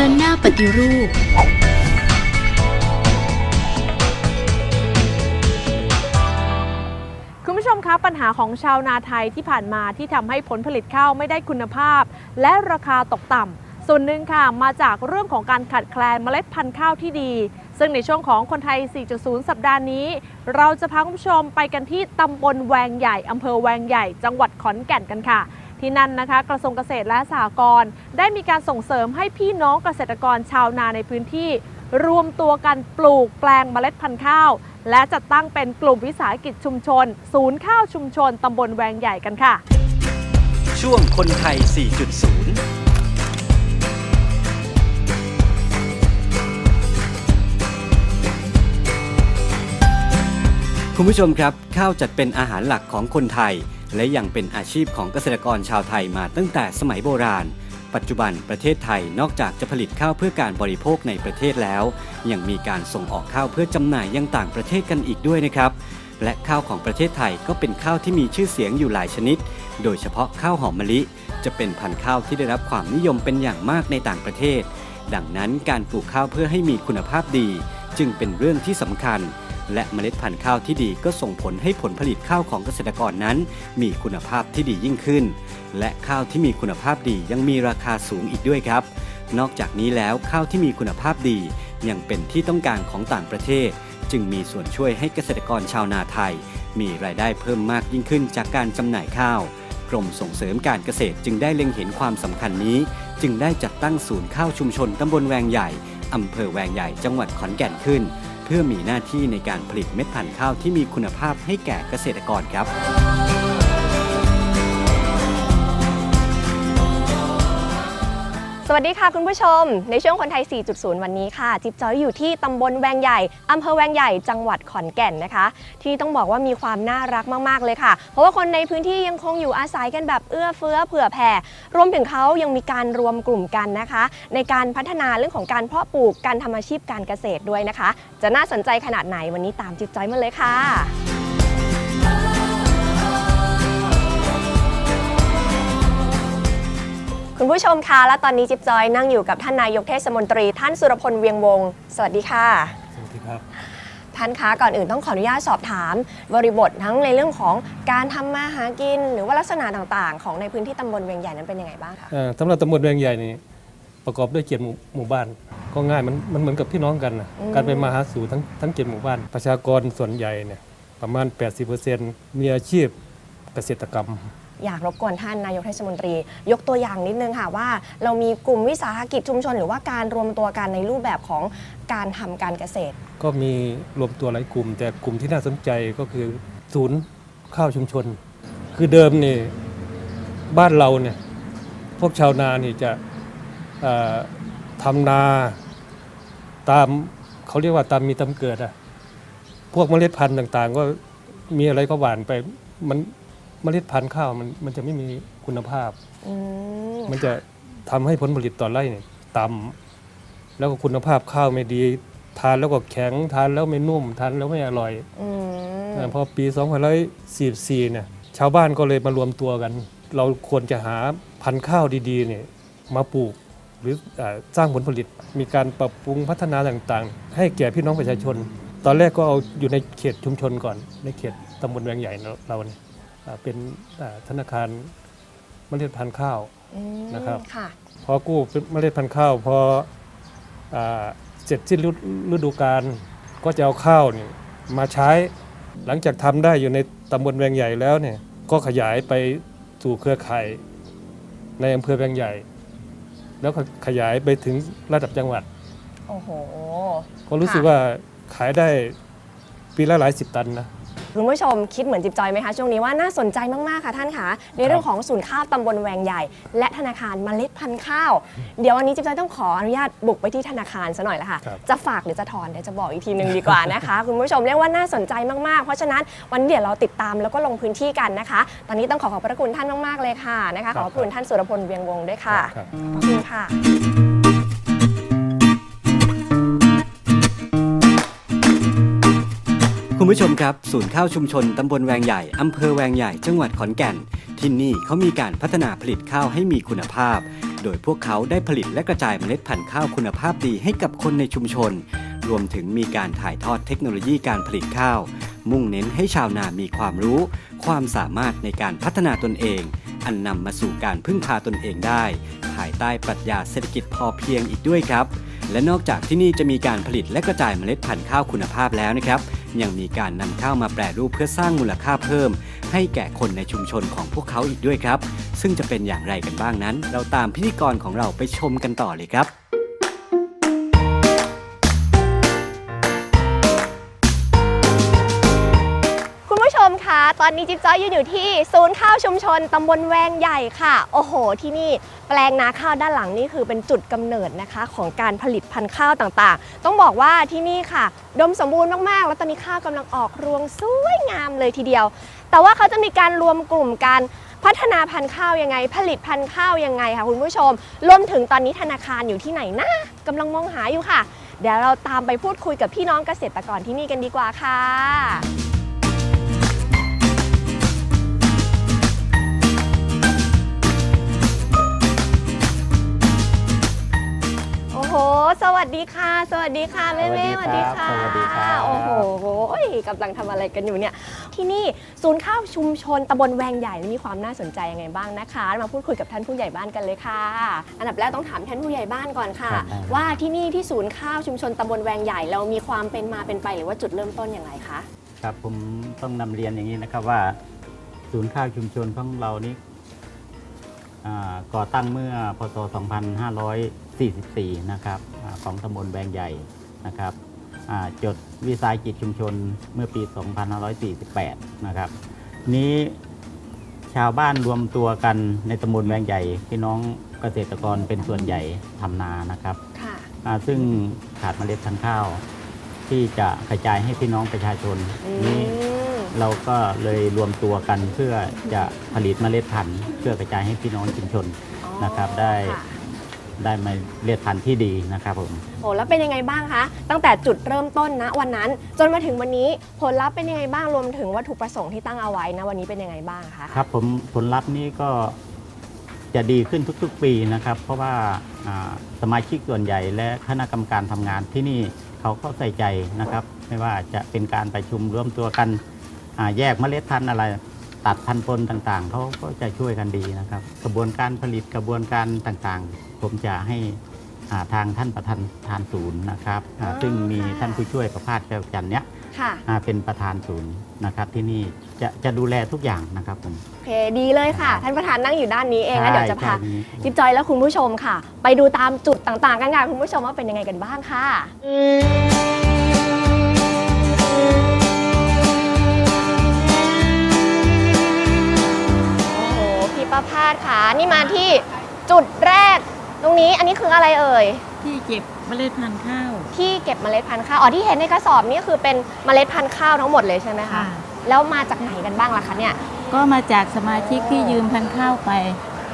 ดินหน้าปฏิรูป คุณผู้ชมคะปัญหาของชาวนาไทยที่ผ่านมาที่ทำให้ผลผลิตข้าวไม่ได้คุณภาพ และราคาตกต่ำส่วนหนึ่งค่ะมาจากเรื่องของการขาดแคลนเมล็ดพันธุ์ข้าวที่ดี ซึ่งในช่วงของคนไทย 4.0 สัปดาห์นี้ เราจะพาคุณผู้ชมไปกันที่ตำบลแวงใหญ่อำเภอแวงใหญ่ จังหวัดขอนแก่นกันค่ะ ที่นั่นนะคะ กระทรวงเกษตรและสหกรณ์ได้มีการส่งเสริมให้พี่น้องเกษตรกรชาวนาในพื้นที่ รวมตัวกันปลูกแปลงเมล็ดพันธุ์ข้าว และจัดตั้งเป็นกลุ่มวิสาหกิจชุมชน ศูนย์ข้าวชุมชนตำบลแวงใหญ่กันค่ะ ช่วงคนไทย 4.0คุณผู้ชมครับ ข้าวจัดเป็นอาหารหลักของคนไทย และยังเป็นอาชีพของเกษตรกรชาวไทยมาตั้งแต่สมัยโบราณ ปัจจุบันประเทศไทยนอกจากจะผลิตข้าวเพื่อการบริโภคในประเทศแล้ว ยังมีการส่งออกข้าวเพื่อจำหน่ายยังต่างประเทศกันอีกด้วยนะครับ และข้าวของประเทศไทยก็เป็นข้าวที่มีชื่อเสียงอยู่หลายชนิด โดยเฉพาะข้าวหอมมะลิ จะเป็นพันธุ์ข้าวที่ได้รับความนิยมเป็นอย่างมากในต่างประเทศ ดังนั้นการปลูกข้าวเพื่อให้มีคุณภาพดี จึงเป็นเรื่องที่สำคัญ และเมล็ดพันธุ์ข้าวที่ดีก็ส่งผลให้ผลผลิตข้าวของเกษตรกรนั้น มีคุณภาพที่ดียิ่งขึ้น และข้าวที่มีคุณภาพดียังมีราคาสูงอีกด้วยครับ นอกจากนี้แล้วข้าวที่มีคุณภาพดี ยังเป็นที่ต้องการของต่างประเทศ จึงมีส่วนช่วยให้เกษตรกรชาวนาไทย มีรายได้เพิ่มมากยิ่งขึ้นจากการจำหน่ายข้าวกรมส่งเสริมการเกษตรจึงได้เล็งเห็นความสำคัญนี้ จึงได้จัดตั้งศูนย์ข้าวชุมชนตำบลแวงใหญ่อำเภอแวงใหญ่จังหวัดขอนแก่นขึ้น พื่อมีหน้าที่ในการผลิตเม็ดพันธุ์ข้าวที่มีคุณภาพให้แก่เกษตรกรครับ สวัสดีค่ะคุณผู้ชม ในช่วงคนไทย 4.0 วันนี้ค่ะ จิ๊บจอยอยู่ที่ตำบลแวงใหญ่อำเภอแวงใหญ่จังหวัดขอนแก่นนะคะ ที่ต้องบอกว่ามีความน่ารักมากๆเลยค่ะ เพราะว่าคนในพื้นที่ยังคงอยู่อาศัยกันแบบเอื้อเฟื้อเผื่อแผ่รวมถึงเขายังมีการรวมกลุ่มกันนะคะ ในการพัฒนาเรื่องของการเพาะปลูกการทำอาชีพการเกษตรด้วยนะคะ จะน่าสนใจขนาดไหนวันนี้ตามจิ๊บจอยมาเลยค่ะ คุณผู้ชมคะและตอนนี้จิ๊บจอยนั่งอยู่กับท่านนายกเทศมนตรี ท่านสุรพลเวียงวงศ์สวัสดีค่ะ สวัสดีครับ ท่านคะก่อนอื่นต้องขออนุญาตสอบถาม บริบททั้งในเรื่องของการทำมาหากิน หรือว่าลักษณะต่างๆ ของในพื้นที่ตำบลเวียงใหญ่นั้นเป็นยังไงบ้างคะเอ่อสำหรับตำบลแวงใหญ่นี่ประกอบด้วยเจ็ดหมู่หมู่บ้าน ก็ง่ายมันมันเหมือนกับพี่น้องกันนะการไปมาหาสู่ทั้งทั้งเจ็ดหมู่บ้าน ประชากรส่วนใหญ่เนี่ยประมาณ 80%มีอาชีพเกษตรกรรม อยากรบกวนท่านนายกเทศมนตรี ยกตัวอย่างนิดนึงค่ะว่า เรามีกลุ่มวิสาหกิจชุมชน หรือว่าการรวมตัวกันในรูปแบบของการทำการเกษตร ก็มีรวมตัวหลายกลุ่ม แต่กลุ่มที่น่าสนใจก็คือศูนย์ข้าวชุมชน คือเดิมนี่บ้านเราเนี่ยพวกชาวนานี่จะทำนาตามเขาเรียกว่าตามมีตามเกิดอะพวกเมล็ดพันธุ์ต่างๆ ก็มีอะไรก็หวานไปมัน เมล็ดพันธุ์ข้าวมันมันจะไม่มีคุณภาพ อืมมันจะทำให้ผลผลิตต่อไร่เนี่ยต่ำแล้วก็คุณภาพข้าวไม่ดี ทานแล้วก็แข็งทานแล้วไม่นุ่มทานแล้วไม่อร่อยอืมเอ่อพอปี2544เนี่ยชาวบ้านก็เลยมารวมตัวกัน เราควรจะหาพันธุ์ข้าวดีๆเนี่ยมาปลูกหรือเออสร้างผลผลิต มีการปรับปรุงพัฒนาต่างๆ ให้แก่พี่น้องประชาชน ตอนแรกก็เอาอยู่ในเขตชุมชนก่อนในเขตตำบลแวงใหญ่เราเนี่ย เอ่อเป็นเอ่อธนาคารเมล็ดพันธุ์ข้าวอืมนะครับค่ะพอกู้เมล็ดพันธุ์ข้าวพออาเสร็จสิ้นฤดูฤดูกาลก็จะเอาข้าวนี่มาใช้ หลังจากทำได้อยู่ในตำบลแวงใหญ่แล้วเนี่ยก็ขยายไปสู่เครือข่ายในอำเภอแวงใหญ่ แล้วก็ขยายไปถึงระดับจังหวัดโอ้โหก็รู้สึกค่ะว่าขายได้ปีละหลายสิบตันนะ คุณผู้ชมคิดเหมือนจิบจอยไหมคะช่วงนี้ว่าน่าสนใจมาก ๆ ค่ะท่านคะในเรื่องของศูนย์ข้าวตำบลแวงใหญ่ และธนาคารเมล็ดพันธุ์ข้าว เดี๋ยววันนี้จิบจอยต้องขออนุญาตบุกไปที่ธนาคารซะหน่อยละค่ะ ครับ จะฝากหรือจะถอนเดี๋ยวจะบอกอีกทีหนึ่งดีกว่านะคะ คุณผู้ชมเรียกว่าน่าสนใจมาก ๆ เพราะฉะนั้นวันนี้เดี๋ยวเราติดตามแล้วก็ลงพื้นที่กันนะคะ ตอนนี้ต้องขอขอบพระคุณท่านมาก ๆ เลยค่ะนะคะขอบพระคุณท่านสุรพลเวียงวงศ์ด้วยค่ะครับ ขอบคุณค่ะ คุณผู้ชมครับ ศูนย์ข้าวชุมชนตำบลแวงใหญ่ อำเภอแวงใหญ่ จังหวัดขอนแก่น ที่นี่เขามีการพัฒนาผลิตข้าวให้มีคุณภาพ โดยพวกเขาได้ผลิตและกระจายเมล็ดพันธุ์ข้าวคุณภาพดีให้กับคนในชุมชน รวมถึงมีการถ่ายทอดเทคโนโลยีการผลิตข้าว มุ่งเน้นให้ชาวนามีความรู้ ความสามารถในการพัฒนาตนเอง อันนำมาสู่การพึ่งพาตนเองได้ ภายใต้ปรัชญาเศรษฐกิจพอเพียงอีกด้วยครับ และนอกจากที่นี่จะมีการผลิตและกระจายเมล็ดพันธุ์ข้าวคุณภาพแล้วนะครับ ยังมีการนำข้าวมาแปรรูปเพื่อสร้างมูลค่าเพิ่ม ให้แก่คนในชุมชนของพวกเขาอีกด้วยครับ ซึ่งจะเป็นอย่างไรกันบ้างนั้น เราตามพิธีกรของเราไปชมกันต่อเลยครับ อนนี้จิ๊บจ้อยยืนอยู่ที่ศูนย์ข้าวชุมชนตำบลแวงใหญ่ค่ะ โอ้โห ที่นี่แปลงนาข้าวด้านหลังนี่คือเป็นจุดกำเนิดนะคะ ของการผลิตพันธุ์ข้าวต่างๆ ต้องบอกว่าที่นี่ค่ะ ดมสมบูรณ์มากๆ แล้วตอนนี้ข้าวกำลังออกรวงสวยงามเลยทีเดียว แต่ว่าเขาจะมีการรวมกลุ่มการพัฒนาพันธุ์ข้าวยังไง ผลิตพันธุ์ข้าวยังไงค่ะคุณผู้ชมรวมถึงตอนนี้ธนาคารอยู่ที่ไหนนะกำลังมองหาอยู่ค่ะ เดี๋ยวเราตามไปพูดคุยกับพี่น้องเกษตรกรที่นี่กันดีกว่าค่ะ ดีค่ะ สวัสดีค่ะแม่แม่สสวัวัสสดีดีครัค่ะบสวัสดีครับโอ้โหกำลังทำอะไรกันอยู่เนี่ย ที่นี่ศูนย์ข้าวชุมชนตำบลแวงใหญ่มีความน่าสนใจยังไงบ้างนะคะ มาพูดคุยกับท่านผู้ใหญ่บ้านกันเลยค่ะ อันดับแรกต้องถามท่านผู้ใหญ่บ้านก่อนค่ะครับได้ครับว่าที่นี่ที่ศูนย์ข้าวชุมชนตำบลแวงใหญ่เรามีความเป็นมาเป็นไปหรือว่าจุดเริ่มต้นอย่างไรคะครับผมต้องนำเรียนอย่างนี้นะครับว่า ศูนย์ข้าวชุมชนของเรานี้อ่าก่อตั้งเมื่อพศ 2544 นะครับอา ของตำบลแบงใหญ่นะครับอ่าจดวิสาหกิจชุมชนเมื่อปี 2548 นะครับ นี้ชาวบ้านรวมตัวกันในตำบลแบงใหญ่พี่น้องเกษตรกรเป็นส่วนใหญ่ทำนานะครับค่ะอ่าซึ่งขาดเมล็ดพันธุ์ข้าว ที่จะกระจายให้พี่น้องประชาชนอืมนี้เราก็เลยรวมตัวกันเพื่อจะผลิตเมล็ดพันธุ์เพื่อกระจายให้พี่น้องชุมชนอ๋อนะครับได้ ค่ะได้เมล็ดพันธุ์ที่ดีนะครับผม โอ้แล้วเป็นยังไงบ้างคะ ตั้งแต่จุดเริ่มต้นนะวันนั้น จนมาถึงวันนี้ผลลัพธ์เป็นยังไงบ้างรวมถึงวัตถุประสงค์ที่ตั้งเอาไว้นะวันนี้เป็นยังไงบ้างคะ ครับผมผลลัพธ์นี้ก็จะดีขึ้นทุกๆปีนะครับ เพราะว่าอ่าสมาชิกส่วนใหญ่และคณะกรรมการทำงานที่นี่เขาก็ใส่ใจนะครับ ไม่ว่าจะเป็นการประชุมร่วมตัวกันอ่าแยกเมล็ดพันธุ์อะไร ตัดพันธุ์ปนต่างๆเขาก็จะช่วยกันดีนะครับ กระบวนการผลิตกระบวนการต่างๆ ผมจะให้อ่าทางท่านประธานทานศูนย์นะครับอ่าอ๋อซึ่งมีค่ะท่านผู้ช่วยประภาสแก้วจันทร์เนี้ยค่ะอ่าเป็นประธานศูนย์นะครับที่นี่จะจะดูแลทุกอย่างนะครับผมโอเคดีเลยค่ะ ท่านประธานนั่งอยู่ด้านนี้เองนะเดี๋ยวจะพาใช่ใช่จิ๊บจอยและคุณผู้ชมค่ะ ไปดูตามจุดต่างๆ กันค่ะคุณผู้ชมว่าเป็นยังไงกันบ้างค่ะโอ้โหพี่ประพาสค่ะนี่มาที่จุดแรก ตรงนี้อันนี้คืออะไรเอ่ย ที่เก็บเมล็ดพันธุ์ข้าว ที่เก็บเมล็ดพันธุ์ข้าว อ๋อที่เห็นในกระสอบนี่คือเป็นเมล็ดพันธุ์ข้าวทั้งหมดเลยใช่ไหมคะ ค่ะ แล้วมาจากไหนกันบ้างล่ะคะเนี่ย ก็มาจากสมาชิกที่ยืมพันธุ์ข้าวไป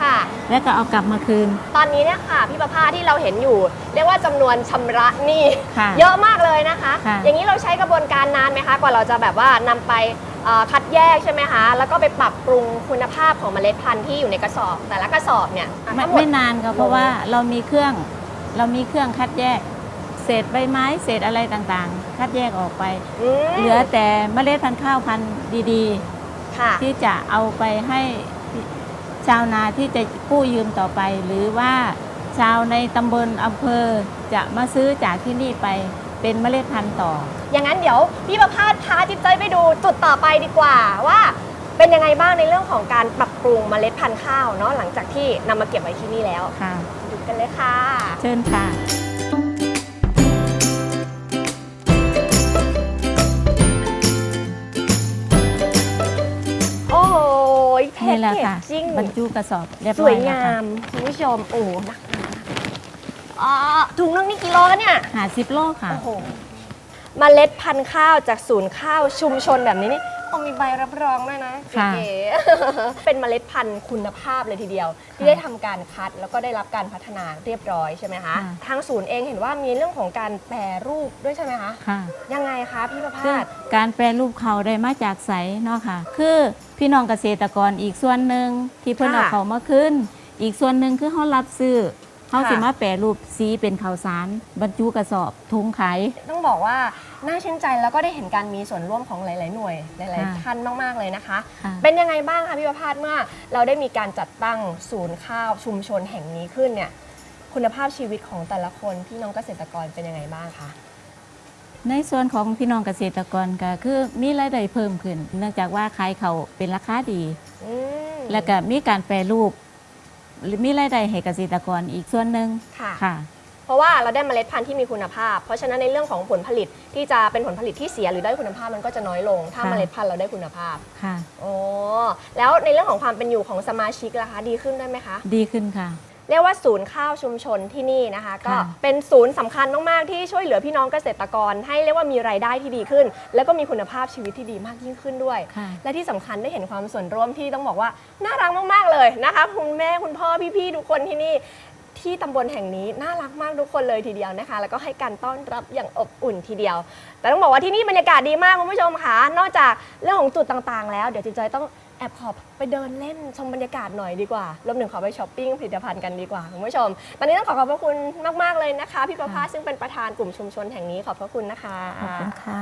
ค่ะ แล้วก็เอากลับมาคืน ตอนนี้เนี่ยค่ะพี่ประภาที่เราเห็นอยู่ เรียกว่าจำนวนชำระหนี้ค่ะเยอะมากเลยนะคะ ค่ะ อย่างนี้เราใช้กระบวนการนานไหมคะ กว่าเราจะแบบว่านำไปเอ่อ คัดแยกใช่ไหมคะ แล้วก็ไปปรับปรุงคุณภาพของเมล็ดพันธุ์ที่อยู่ในกระสอบ แต่ละกระสอบเนี่ยอะไม่ทั้งหมดไม่นานค่ะเพราะว่าเรามีเครื่องเรามีเครื่องคัดแยก เศษใบไม้เศษอะไรต่างๆ คัดแยกออกไป อืมเหลือแต่เมล็ดพันธุ์ข้าวพันธุ์ดีค่ะ ๆ ที่จะเอาไปให้ชาวนาที่จะกู้ยืมต่อไป หรือว่าชาวในตำบลอำเภอจะมาซื้อจากที่นี่ไป เป็นเมล็ดพันธุ์ต่อ อย่างนั้นเดี๋ยวพี่ประภาสพาจิ๊บจ้อยไปดูจุดต่อไปดีกว่าว่า เป็นยังไงบ้างในเรื่องของการปรับปรุงเมล็ดพันธุ์ข้าวเนาะหลังจากที่นำมาเก็บไว้ที่นี่แล้วค่ะ ดูกันเลยค่ะ เชิญค่ะ โอ้ยแพ็นี่กแหละเกจค่ะจิ้งบรรจุกระสอบเรียบสร้อวยยแล้วงาค่ะ มคุณผู้ชมโอ้โหหนัก นะอ่าถุงนึงนี่กี่โลคะเนี่ย หาสิบโลค่ะ โอ้โหมเมล็ดพันธุ์ข้าวจากศูนย์ข้าวชุมชนแบบนี้นี่ต้องมีใบรับรองด้วยนะค่ะ เก๋ๆ เป็นเมล็ดพันธุ์คุณภาพเลยทีเดียว ที่ได้ทำการคัดแล้วก็ได้รับการพัฒนาเรียบร้อยใช่ไหมคะทางศูนย์เองเห็นว่ามีเรื่องของการแปรรูปด้วยใช่ไหมคะค่ะ ยังไงคะพี่ประซึ่งภาสการแปรรูปเขาได้มาจากใสเนาะค่ะ คือพี่น้องเกษตรกรอีกส่วนหนึ่งที่เพิ่นค่ะเอาเขามาขึ้น อีกส่วนหนึ่งคือเขารับซื้อ เขาสิค่ะมาแปรรูปสีเป็นข้าวสาร บรรจุกระสอบถุงขาย ต้องบอกว่าน่าชื่นใจแล้วก็ได้เห็นการมีส่วนร่วมของหลาย ๆ หน่วยหลายค่ะๆท่านมาก ๆ เลยนะคะ ค่ะ เป็นยังไงบ้างคะพี่ประภาสเมื่อเราได้มีการจัดตั้งศูนย์ข้าวชุมชนแห่งนี้ขึ้นเนี่ยคุณภาพชีวิตของแต่ละคนพี่น้องเกษตรกรเป็นยังไงบ้างคะในส่วนของพี่น้องเกษตรกรก็คือมีรายได้เพิ่มขึ้น เนื่องจากว่าขายเขาวเป็นราคาดี อืม แล้วก็มีการแปรรูป หรือมีรายได้ให้เกษตรกรอีกส่วนหนึ่งค่ะ ค่ะ เพราะว่าเราได้เมล็ดพันธุ์ที่มีคุณภาพ เพราะฉะนั้นในเรื่องของผลผลิตที่จะเป็นผลผลิตที่เสียหรือได้อยคุณภาพมันก็จะน้อยลง ถ้าค่ะเมล็ดพันธุ์เราได้คุณภาพค่ะ โอ้แล้วในเรื่องของความเป็นอยู่ของสมาชิกล่ะคะ ดีขึ้นได้ไหมคะ ดีขึ้นค่ะ เรียกว่าศูนย์ข้าวชุมชนที่นี่นะคะ ก็ค่ะเป็นศูนย์สำคัญมาก ๆ ที่ช่วยเหลือพี่น้องเกษตรกร ให้เรียกว่ามีรายได้ที่ดีขึ้น แล้วก็มีคุณภาพชีวิตที่ดีมากยิ่งขึ้นด้วยค่ะและที่สำคัญได้เห็นความส่วนร่วมที่ต้องบอกว่าน่ารักมาก ๆ เลยนะคะคุณแม่คุณพ่อพี่ๆทุกคนที่นี่ที่ตำบลแห่งนี้น่ารักมากทุกคนเลยทีเดียวนะคะ แล้วก็ให้การต้อนรับอย่างอบอุ่นทีเดียว แต่ต้องบอกว่าที่นี่บรรยากาศดีมากคุณผู้ชมค่ะนอกจากเรื่องของจุดต่างๆ แล้วเดี๋ยวจินจอยต้อง แอบขอไปเดินเล่นชมบรรยากาศหน่อยดีกว่ารวมถึงขอไปช้อปปิ้งผลิตภัณฑ์กันดีกว่าคุณผู้ชม ตอนนี้ต้องขอขอบพระคุณมาก ๆ เลยนะคะ พี่ประภาสซึ่งเป็นประธานกลุ่มชุมชนแห่งนี้ขอบพระคุณนะคะขอบคุณค่ะ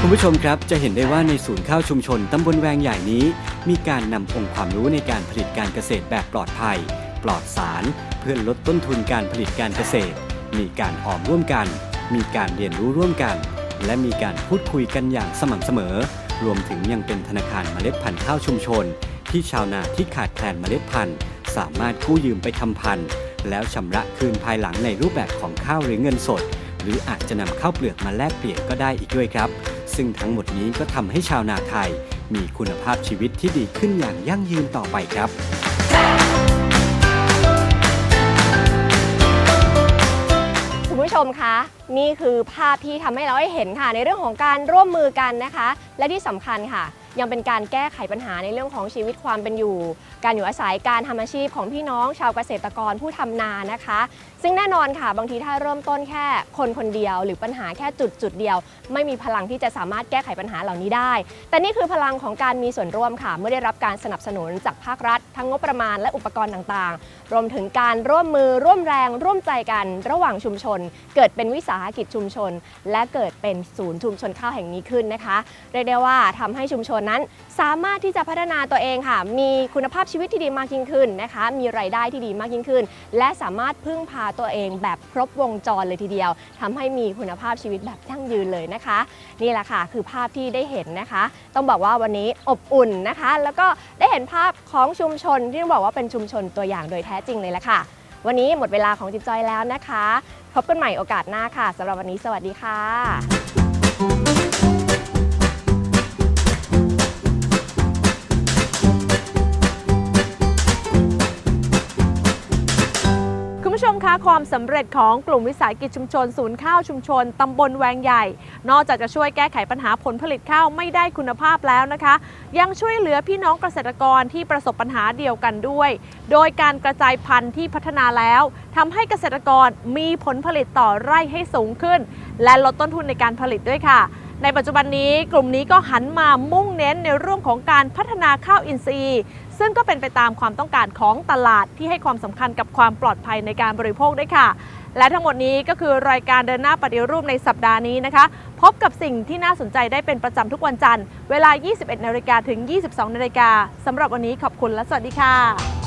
คุณผู้ชมครับจะเห็นได้ว่าในศูนย์ข้าวชุมชนตำบลแวงใหญ่นี้ มีการนำองค์ความรู้ในการผลิตการเกษตรแบบปลอดภัย ปลอดสาร เพื่อลดต้นทุนการผลิตการเกษตร มีการออมร่วมกัน มีการเรียนรู้ร่วมกัน และมีการพูดคุยกันอย่างสม่ำเสมอ รวมถึงยังเป็นธนาคารเมล็ดพันธุ์ข้าวชุมชน ที่ชาวนาที่ขาดแคลนเมล็ดพันธุ์ สามารถกู้ยืมไปทำพันธุ์ แล้วชำระคืนภายหลังในรูปแบบของข้าวหรือเงินสด หรืออาจจะนำข้าวเปลือกมาแลกเปลี่ยนก็ได้อีกด้วยครับ ซึ่งทั้งหมดนี้ก็ทำให้ชาวนาไทย มีคุณภาพชีวิตที่ดีขึ้นอย่างยั่งยืนต่อไปครับ มคะนี่คือภาพที่ทำให้เราได้เห็นค่ะในเรื่องของการร่วมมือกันนะคะ และที่สำคัญค่ะ ยังเป็นการแก้ไขปัญหาในเรื่องของชีวิตความเป็นอยู่ การอยู่อาศัยการทำอาชีพของพี่น้องชาวเกษตรกรผู้ทำนานะคะ ซึ่งแน่นอนค่ะบางทีถ้าเริ่มต้นแค่คนคนเดียว หรือปัญหาแค่จุดจุดเดียว ไม่มีพลังที่จะสามารถแก้ไขปัญหาเหล่านี้ได้ แต่นี่คือพลังของการมีส่วนร่วมค่ะ เมื่อได้รับการสนับสนุนจากภาครัฐ ทั้งงบประมาณและอุปกรณ์ต่างๆ รวมถึงการร่วมมือร่วมแรงร่วมใจกันระหว่างชุมชน เกิดเป็นวิสาหกิจชุมชน และเกิดเป็นศูนย์ชุมชนข้าวแห่งนี้ขึ้นนะคะเรียกได้ว่าทำให้ชุมชนนั้น สามารถที่จะพัฒนาตัวเองค่ะ มีคุณภาพชีวิตที่ดีมากยิ่งขึ้นนะคะ มีรายได้ที่ดีมากยิ่งขึ้น และสามารถพึ่งพาตัวเองแบบครบวงจรเลยทีเดียวทำให้มีคุณภาพชีวิตแบบยั่งยืนเลยนะคะ นี่แหละค่ะ คือภาพที่ได้เห็นนะคะ ต้องบอกว่าวันนี้อบอุ่นนะคะ แล้วก็ได้เห็นภาพของชุมชนที่ต้องบอกว่าเป็นชุมชนตัวอย่างโดยแท้จริงเลยละค่ะ วันนี้หมดเวลาของจิ๊บจอยแล้วนะคะ พบกันใหม่โอกาสหน้าค่ะสำหรับวันนี้สวัสดีค่ะ ความสำเร็จของกลุ่มวิสาหกิจชุมชน ศูนย์ข้าวชุมชนตำบลแวงใหญ่ นอกจากจะช่วยแก้ไขปัญหาผลผลิตข้าวไม่ได้คุณภาพแล้วนะคะ ยังช่วยเหลือพี่น้องเกษตรกรที่ประสบปัญหาเดียวกันด้วย โดยการกระจายพันธุ์ที่พัฒนาแล้วทำให้เกษตรกรมีผลผลิตต่อไร่ให้สูงขึ้น และลดต้นทุนในการผลิตด้วยค่ะ ในปัจจุบันนี้กลุ่มนี้ก็หันมามุ่งเน้นในเรื่องของการพัฒนาข้าวอินทรีย์ ซึ่งก็เป็นไปตามความต้องการของตลาดที่ให้ความสำคัญกับความปลอดภัยในการบริโภคด้วยค่ะ และทั้งหมดนี้ก็คือรายการเดินหน้าปฏิรูปในสัปดาห์นี้นะคะ พบกับสิ่งที่น่าสนใจได้เป็นประจำทุกวันจันทร์ เวลา 21นาฬิกาถึง 22นาฬิกาสำหรับวันนี้ขอบคุณและสวัสดีค่ะ